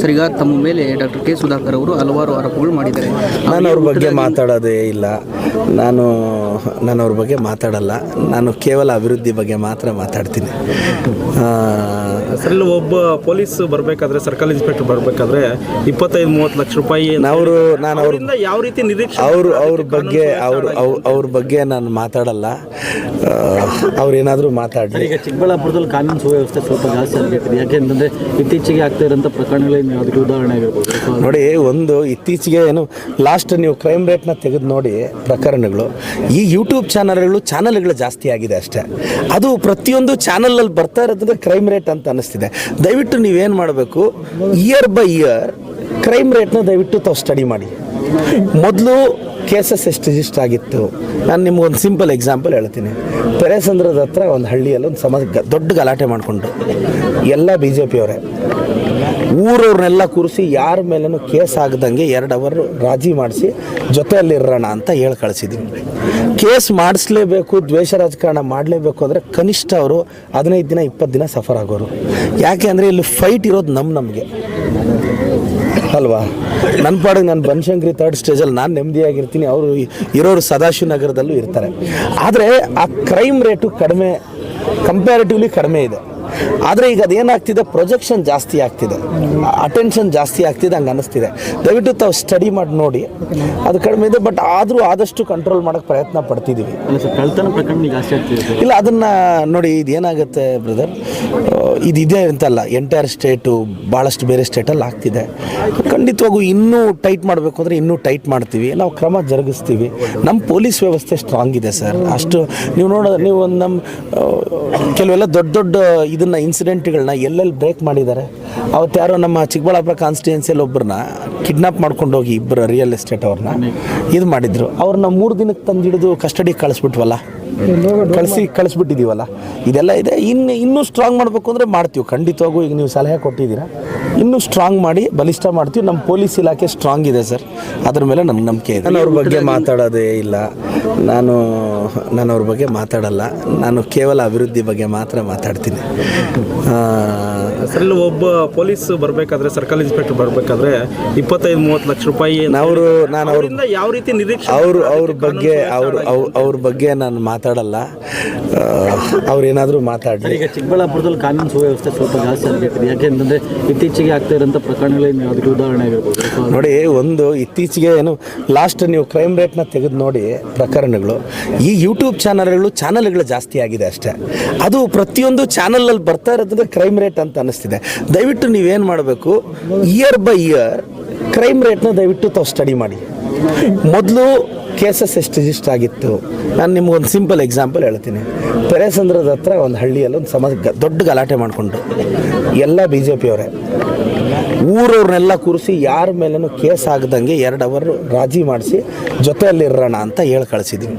Sir ಈಗ ತಮ್ಮ ಮೇಲೆ ಡಾಕ್ಟರ್ ಕೆ ಸುಧಾಕರ್ ಅವರು ಹಲವಾರು ಆರೋಪಗಳು ಮಾಡಿದ್ದಾರೆ. ನಾನು ಅವ್ರ ಬಗ್ಗೆ ಮಾತಾಡೋದೇ ಇಲ್ಲ. ನಾನು ನಾನು ಅವ್ರ ಬಗ್ಗೆ ಮಾತಾಡಲ್ಲ. ನಾನು ಕೇವಲ ಅಭಿವೃದ್ಧಿ ಬಗ್ಗೆ ಮಾತ್ರ ಮಾತಾಡ್ತೀನಿ. ಸರ್ ಇಲ್ಲಿ ಒಬ್ಬ ಪೊಲೀಸ್ ಬರಬೇಕಾದ್ರೆ ಸರ್ಕಲ್ ಇನ್ಸ್ಪೆಕ್ಟರ್ ಬರಬೇಕಾದ್ರೆ ಇಪ್ಪತ್ತೈದು ಮೂವತ್ತು ಲಕ್ಷ ರೂಪಾಯಿ ಅವರು ನಾನು ಅವ್ರ ಅವರಿಂದ ಯಾವ ರೀತಿ ನಿರೀಕ್ಷೆ ಅವರು ಅವ್ರ ಬಗ್ಗೆ ಅವರು ಅವ್ರ- ಅವ್ರ ಬಗ್ಗೆ ನಾನು ಮಾತಾಡಲ್ಲ. ಅವ್ರೇನಾದರೂ ಮಾತಾಡಲಿ ಈಗ ಚಿಕ್ಕಬಳ್ಳಾಪುರದಲ್ಲಿ ಕಾನೂನು ಸುವ್ಯವಸ್ಥೆ ಸ್ವಲ್ಪ ಜಾಸ್ತಿ ಆಗಬೇಕು ಯಾಕೆಂತಂದ್ರೆ ಇತ್ತೀಚೆಗೆ ಆಗ್ತಾ ಇರೋಂಥ ಪ್ರಕರಣಗಳೇನು ಯಾವುದಕ್ಕೆ ಉದಾಹರಣೆ ಆಗಿರ್ಬೋದು. ನೋಡಿ ಒಂದು ಇತ್ತೀಚೆಗೆ ಏನು ಲಾಸ್ಟ್ ನೀವು ಕ್ರೈಮ್ ರೇಟ್ನ ತೆಗೆದು ನೋಡಿ ಪ್ರಕರಣಗಳು. ಈ ಯೂಟ್ಯೂಬ್ ಚಾನಲ್ಗಳು ಚಾನಲ್ಗಳು ಜಾಸ್ತಿ ಆಗಿದೆ ಅಷ್ಟೇ. ಅದು ಪ್ರತಿಯೊಂದು ಚಾನಲಲ್ಲಿ ಬರ್ತಾ ಇರೋದ್ರೆ ಕ್ರೈಮ್ ರೇಟ್ ಅಂತ ಅನ್ನಿಸ್ತಿದೆ ದಯವಿಟ್ಟು ನೀವೇನು ಮಾಡಬೇಕು? ಇಯರ್ ಬೈ ಇಯರ್ ಕ್ರೈಮ್ ರೇಟ್ನ ದಯವಿಟ್ಟು ತಾವು ಸ್ಟಡಿ ಮಾಡಿ. ಮೊದಲು ಕೇಸಸ್ ಎಷ್ಟು ರಿಜಿಸ್ಟರ್ ಆಗಿತ್ತು? ನಾನು ನಿಮಗೊಂದು ಸಿಂಪಲ್ ಎಕ್ಸಾಂಪಲ್ ಹೇಳ್ತೀನಿ. ಪೆರೇಸಂದ್ರದ ಹತ್ರ ಒಂದು ಹಳ್ಳಿಯಲ್ಲಿ ಒಂದು ಸಮಾಜ ದೊಡ್ಡ ಗಲಾಟೆ ಮಾಡಿಕೊಂಡು, ಎಲ್ಲ ಬಿ ಜೆ ಪಿಯವರೇ ಊರವ್ರನ್ನೆಲ್ಲ ಕೂರಿಸಿ ಯಾರ ಮೇಲೂ ಕೇಸ್ ಆಗದಂಗೆ ಎರಡು ಅವರ್ ರಾಜಿ ಮಾಡಿಸಿ ಜೊತೆಯಲ್ಲಿರೋಣ ಅಂತ ಹೇಳಿ ಕಳಿಸಿದ್ವಿ ಕೇಸ್ ಮಾಡಿಸ್ಲೇಬೇಕು, ದ್ವೇಷ ರಾಜಕಾರಣ ಮಾಡಲೇಬೇಕು ಅಂದರೆ ಕನಿಷ್ಠ ಅವರು ಹದಿನೈದು ದಿನ, ಇಪ್ಪತ್ತು ದಿನ ಸಫರ್ ಆಗೋರು. ಯಾಕೆ ಅಂದರೆ ಇಲ್ಲಿ ಫೈಟ್ ಇರೋದು ನಮ್ಮ ನಮಗೆ. ಅಲ್ವಾ? ನನ್ನ ಪಾಡಿಗೆ ನಾನು ಬನಶಂಕರಿ ತರ್ಡ್ ಸ್ಟೇಜಲ್ಲಿ ನಾನು ನೆಮ್ಮದಿಯಾಗಿರ್ತೀನಿ, ಅವರು ಇರೋರು ಸದಾಶಿವ ನಗರದಲ್ಲೂ ಇರ್ತಾರೆ. ಆದರೆ ಆ ಕ್ರೈಮ್ ರೇಟು ಕಡಿಮೆ ಕಂಪ್ಯಾರಿಟಿವ್ಲಿ ಕಡಿಮೆ ಇದೆ. ಆದರೆ ಈಗ ಅದೇನಾಗ್ತಿದೆ? ಪ್ರೊಜೆಕ್ಷನ್ ಜಾಸ್ತಿ ಆಗ್ತಿದೆ. ಅಟೆನ್ಷನ್ ಜಾಸ್ತಿ ಆಗ್ತಿದೆ ಹಂಗೆ ಅನ್ನಿಸ್ತಿದೆ ದಯವಿಟ್ಟು ತಾವು ಸ್ಟಡಿ ಮಾಡಿ ನೋಡಿ. ಅದು ಕಡಿಮೆ ಇದೆ ಬಟ್ ಆದರೂ ಆದಷ್ಟು ಕಂಟ್ರೋಲ್ ಮಾಡೋಕ್ಕೆ ಪ್ರಯತ್ನ ಪಡ್ತಿದ್ದೀವಿ ಇಲ್ಲ ಅದನ್ನು ನೋಡಿ ಇದು ಏನಾಗುತ್ತೆ ಬ್ರದರ್ ಇದು ಇದೆ ಅಂತಲ್ಲ ಎಂಟೈರ್ ಸ್ಟೇಟು ಭಾಳಷ್ಟು ಬೇರೆ ಸ್ಟೇಟಲ್ಲಿ ಆಗ್ತಿದೆ. ಖಂಡಿತವಾಗೂ ಇನ್ನೂ ಟೈಟ್ ಮಾಡಬೇಕು ಅಂದರೆ ಇನ್ನೂ ಟೈಟ್ ಮಾಡ್ತೀವಿ. ನಾವು ಕ್ರಮ ಜರುಗಿಸ್ತೀವಿ. ನಮ್ಮ ಪೊಲೀಸ್ ವ್ಯವಸ್ಥೆ ಸ್ಟ್ರಾಂಗ್ ಇದೆ ಸರ್ ಅಷ್ಟು ನೀವು ನೋಡೋ, ನೀವು ನಮ್ಮ ಕೆಲವೆಲ್ಲ ದೊಡ್ಡ ದೊಡ್ಡ ಇದನ್ನು ಇನ್ಸಿಡೆಂಟ್ಗಳನ್ನ ಎಲ್ಲೆಲ್ಲಿ ಬ್ರೇಕ್ ಮಾಡಿದ್ದಾರೆ? ಅವತ್ತು ಯಾರೋ ನಮ್ಮ ಚಿಕ್ಕಬಳ್ಳಾಪುರ ಕಾನ್ಸ್ಟಿಟ್ಯೂನ್ಸಿಯಲ್ಲಿ ಒಬ್ಬರನ್ನ ಕಿಡ್ನಾಪ್ ಮಾಡ್ಕೊಂಡು ಹೋಗಿ ಇಬ್ಬರು ರಿಯಲ್ ಎಸ್ಟೇಟ್ ಅವ್ರನ್ನ ಇದು ಮಾಡಿದ್ರು. ಅವ್ರನ್ನ ಮೂರು ದಿನಕ್ಕೆ ತಂದಿಡಿದು ಕಸ್ಟಡಿಗೆ ಕಳಿಸ್ಬಿಟ್ವಲ್ಲ? ಕಳಿಸಿ ಕಳಿಸ್ಬಿಟ್ಟಿದ್ದೀವಲ್ಲ ಇದೆಲ್ಲ ಇದೆ. ಇನ್ನು ಇನ್ನೂ ಸ್ಟ್ರಾಂಗ್ ಮಾಡಬೇಕು ಅಂದರೆ ಮಾಡ್ತೀವಿ. ಖಂಡಿತವಾಗೂ ಈಗ ನೀವು ಸಲಹೆ ಕೊಟ್ಟಿದ್ದೀರಾ? ಇನ್ನೂ ಸ್ಟ್ರಾಂಗ್ ಮಾಡಿ ಬಲಿಷ್ಠ ಮಾಡ್ತೀವಿ. ನಮ್ಮ ಪೊಲೀಸ್ ಇಲಾಖೆ ಸ್ಟ್ರಾಂಗ್ ಇದೆ ಸರ್. ಅದ್ರ ಮೇಲೆ ನಮ್ಗೆ ನಂಬಿಕೆ ಇದೆ. ನಾನು ಅವ್ರ ಬಗ್ಗೆ ಮಾತಾಡೋದೇ ಇಲ್ಲ. ನಾನು ನಾನು ಅವ್ರ ಬಗ್ಗೆ ಮಾತಾಡಲ್ಲ. ನಾನು ಕೇವಲ ಅಭಿವೃದ್ಧಿ ಬಗ್ಗೆ ಮಾತ್ರ ಮಾತಾಡ್ತೀನಿ. ಅದರಲ್ಲೂ ಒಬ್ಬ ಪೊಲೀಸ್ ಬರಬೇಕಾದ್ರೆ ಸರ್ಕಲ್ ಇನ್ಸ್ಪೆಕ್ಟರ್ ಬರಬೇಕಾದ್ರೆ ಇಪ್ಪತ್ತೈದು ಮೂವತ್ತು ಲಕ್ಷ ರೂಪಾಯಿ ಅವರು ನಾನು ಅವ್ರ ಅವರಿಂದ ಯಾವ ರೀತಿ ನಿರೀಕ್ಷೆ ಅವರು ಅವ್ರ ಬಗ್ಗೆ ಅವರು ಅವ್ರ- ಅವ್ರ ಬಗ್ಗೆ ನಾನು ಮಾತಾಡಲ್ಲ. ಅವ್ರೇನಾದರೂ ಮಾತಾಡಲಿ ಈಗ ಚಿಕ್ಕಬಳ್ಳಾಪುರದಲ್ಲಿ ಕಾನೂನು ಸುವ್ಯವಸ್ಥೆ ಸ್ವಲ್ಪ ಜಾಸ್ತಿ ಆಗಬೇಕು ಯಾಕೆಂತಂದ್ರೆ ಇತ್ತೀಚೆಗೆ ಆಗ್ತಾ ಇರೋಂಥ ಪ್ರಕರಣಗಳೇನು ಅದಕ್ಕೆ ಉದಾಹರಣೆ ಆಗಿರ್ಬೋದು. ನೋಡಿ ಒಂದು ಇತ್ತೀಚೆಗೆ ಏನು ಲಾಸ್ಟ್ ನೀವು ಕ್ರೈಮ್ ರೇಟ್ನ ತೆಗೆದು ನೋಡಿ ಪ್ರಕರಣಗಳು. ಈ ಯೂಟ್ಯೂಬ್ ಚಾನಲ್ಗಳು ಚಾನಲ್ಗಳು ಜಾಸ್ತಿ ಆಗಿದೆ ಅಷ್ಟೇ. ಅದು ಪ್ರತಿಯೊಂದು ಚಾನಲಲ್ಲಿ ಬರ್ತಾ ಇರೋದ್ರೆ ಕ್ರೈಮ್ ರೇಟ್ ಅಂತ ಅನ್ನಿಸ್ತಿದೆ ದಯವಿಟ್ಟು ನೀವೇನು ಮಾಡಬೇಕು? ಇಯರ್ ಬೈ ಇಯರ್ ಕ್ರೈಮ್ ರೇಟ್ನ ದಯವಿಟ್ಟು ತಾವು ಸ್ಟಡಿ ಮಾಡಿ. ಮೊದಲು ಕೇಸಸ್ ಎಷ್ಟು ರಿಜಿಸ್ಟರ್ ಆಗಿತ್ತು? ನಾನು ನಿಮ್ಗೊಂದು ಸಿಂಪಲ್ ಎಕ್ಸಾಂಪಲ್ ಹೇಳ್ತೀನಿ. ಪೆರೇಸಂದ್ರದ ಹತ್ರ ಒಂದು ಹಳ್ಳಿಯಲ್ಲಿ ಒಂದು ಸಮಾಜ ದೊಡ್ಡ ಗಲಾಟೆ ಮಾಡಿಕೊಂಡು, ಎಲ್ಲ ಬಿ ಜೆ ಪಿಯವರೇ ಊರವ್ರನ್ನೆಲ್ಲ ಕೂರಿಸಿ ಯಾರ ಮೇಲೂ ಕೇಸ್ ಆಗದಂಗೆ ಎರಡು ಅವರು ರಾಜಿ ಮಾಡಿಸಿ ಜೊತೆಯಲ್ಲಿರೋಣ ಅಂತ ಹೇಳಿ ಕಳಿಸಿದ್ವಿ